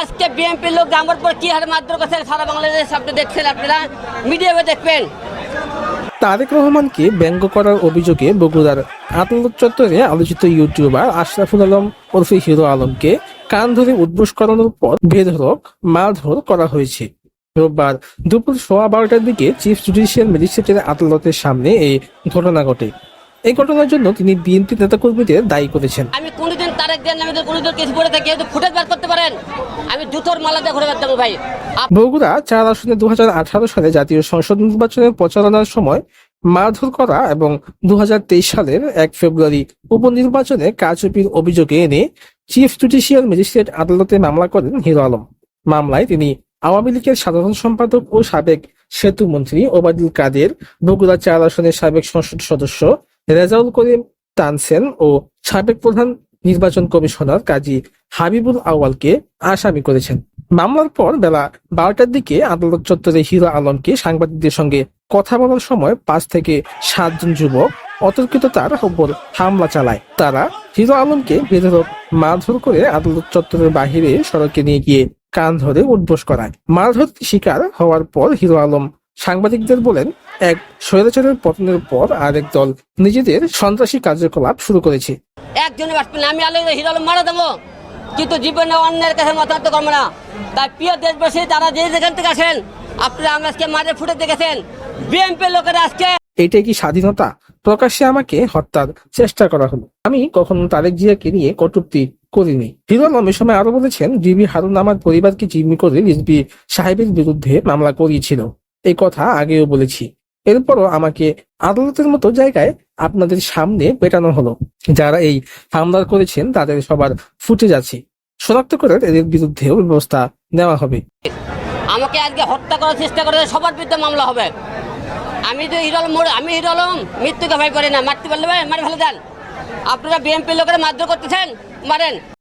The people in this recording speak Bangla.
আজকে বিএনপির লোক আমার পর কি হারে মারধর করছে সারা বাংলাদেশ আপনি দেখছেন আপনারা? মিডিয়াতে দেখবেন। তারেক রহমানকে ব্যঙ্গ করার অভিযোগে বগুড়ার আদালত চত্বরে আলোচিত ইউটিউবার আশরাফুল আলম ওরফে হিরো আলমকে কান ধরে উদ্বোস করানোর পর বেধরক মারধর করা হয়েছে। রোববার দুপুর সোয়া বারোটার দিকে চিফ জুডিশিয়াল ম্যাজিস্ট্রেটের আদালতের সামনে এই ঘটনা ঘটে। এই ঘটনার জন্য তিনি বিএনপি নেতাকর্মীদের দায়ী করেছেন। আমি কোনোদিন তারেক দেন নামে কোনোদিন কিছু পড়ে থাকি একটু ফুটেজ বার করতে পারেন আমি জুতোর মালা দিয়ে ঘুরে বেড়াতাম ভাই। বগুড়া চার আসনে দু সালে জাতীয় সংসদ নির্বাচনের প্রচারণার সময় মারধর করা এবং দু সালের এক ফেব্রুয়ারি উপনির্বাচনে কারচুপির অভিযোগে এনে চিফ জুডিশিয়াল ম্যাজিস্ট্রেট আদালতে মামলা করেন হিরো আলম। মামলায় তিনি আওয়ামী লীগের সাধারণ সম্পাদক ও সাবেক সেতু মন্ত্রী ওবায়দুল কাদের বগুড়া চার আসনের সাবেক সংসদ সদস্য রেজাউল করিম তানসেন ও সাবেক প্রধান নির্বাচন কমিশনার কাজী হাবিবুল আওয়ালকে আসামি করেছেন। মামলার পর বেলা বারোটার দিকে আদালত চত্বরে হিরো আলমকে সাংবাদিকদের সঙ্গে কথা বলার সময় পাঁচ থেকে সাতজন যুবক অতর্কিত তার উপর হামলা চালায়। তারা হিরো আলমকে বেধরক মারধর করে আদালত চত্বরের বাহিরে সড়কে নিয়ে গিয়ে কান ধরে উদ্বোস করায়। মারধর শিকার হওয়ার পর হিরো আলম সাংবাদিকদের বলেন এক স্বৈরাচারের পতনের পর আরেক দল নিজেদের সন্ত্রাসী কার্যকলাপ শুরু করেছে। একজনে আমি আলো হিরো আলম মারা দেবো। কিন্তু জীবনে অন্যের কাছে মতামত করব না। তাই প্রিয় দেশবাসী যারা যে যেখান থেকে আসেন আপনারা আমি আজকে মাঝে ফুটে দেখেছেন। বিএনপির লোকেরা আজকে এটাই কি স্বাধীনতা? প্রকাশ্যে আমাকে হত্যার চেষ্টা করা হলো। আমি কখনো তারেক জিয়াকে নিয়ে কটূক্তি করিনি। হিরো আলম এ সময় আরও বলেছেন জিবি হারুন আমার পরিবারকে জিম্মি করে রিজবি সাহেবের বিরুদ্ধে মামলা করিয়েছিল। এই কথা আগেও বলেছি। এরপরও আমাকে আদালতের মতো জায়গায় আপনাদের সামনে পেটানো হলো। যারা এই হামলা করেছেন তাদের সবার ফুটে যাচ্ছে। শনাক্ত করে এদের বিরুদ্ধেও ব্যবস্থা নেওয়া হবে। আমাকে আজকে হত্যা করার চেষ্টা করে সবার বিরুদ্ধে মামলা হবে। আমি তো হিরো আলম মরে- আমি হিরো আলম মৃত্যুকে ভয় করি না। মারতে পারলে ভাই, মারি ফেলে দেন। আপনারা বিএনপির লোকেরা মারধর করতেছেন মারেন।